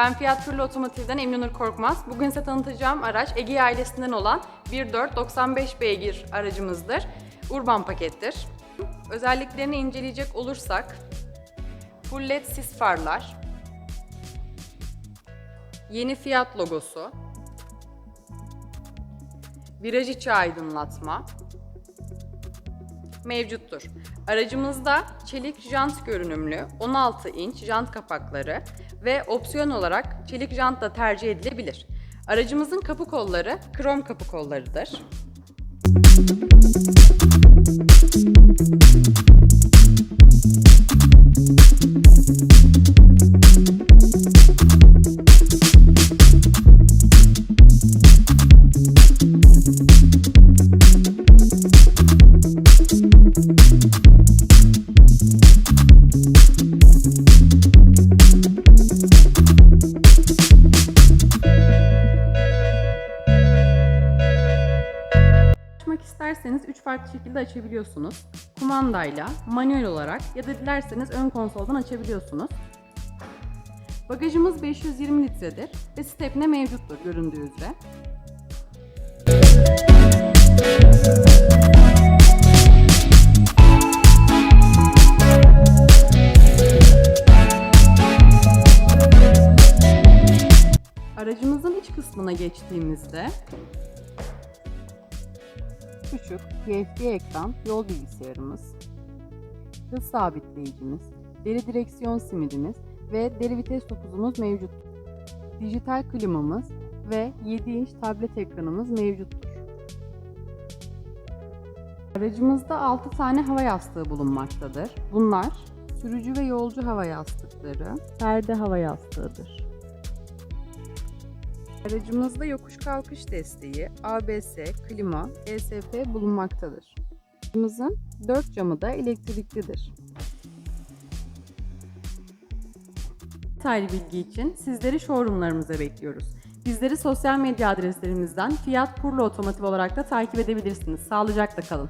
Ben Fiat Turlu Otomotiv'den Eminönür Korkmaz. Bugün size tanıtacağım araç Ege ailesinden olan 1.4 beygir aracımızdır. Urban pakettir. Özelliklerini inceleyecek olursak full led sis farlar, yeni Fiat logosu, viraj içi aydınlatma, mevcuttur. Aracımızda çelik jant görünümlü 16 inç jant kapakları ve opsiyon olarak çelik jant da tercih edilebilir. Aracımızın kapı kolları krom kapı kollarıdır. Açmak isterseniz 3 farklı şekilde açabiliyorsunuz. Kumandayla, manuel olarak ya da dilerseniz ön konsoldan açabiliyorsunuz. Bagajımız 520 litredir ve stepne mevcuttur göründüğü üzere. Aracımızın iç kısmına geçtiğimizde küçük TFT ekran yol bilgisayarımız, hız sabitleyicimiz, deri direksiyon simidimiz ve deri vites topuzumuz mevcut. Dijital klimamız ve 7 inç tablet ekranımız mevcuttur. Aracımızda 6 tane hava yastığı bulunmaktadır. Bunlar sürücü ve yolcu hava yastıkları, perde hava yastığıdır. Aracımızda yokuş kalkış desteği, ABS, klima, ESP bulunmaktadır. Aracımızın dört camı da elektriklidir. Detaylı bilgi için sizleri showroomlarımıza bekliyoruz. Bizleri sosyal medya adreslerimizden Fiat Purlo Otomotiv olarak da takip edebilirsiniz. Sağlıcakla kalın.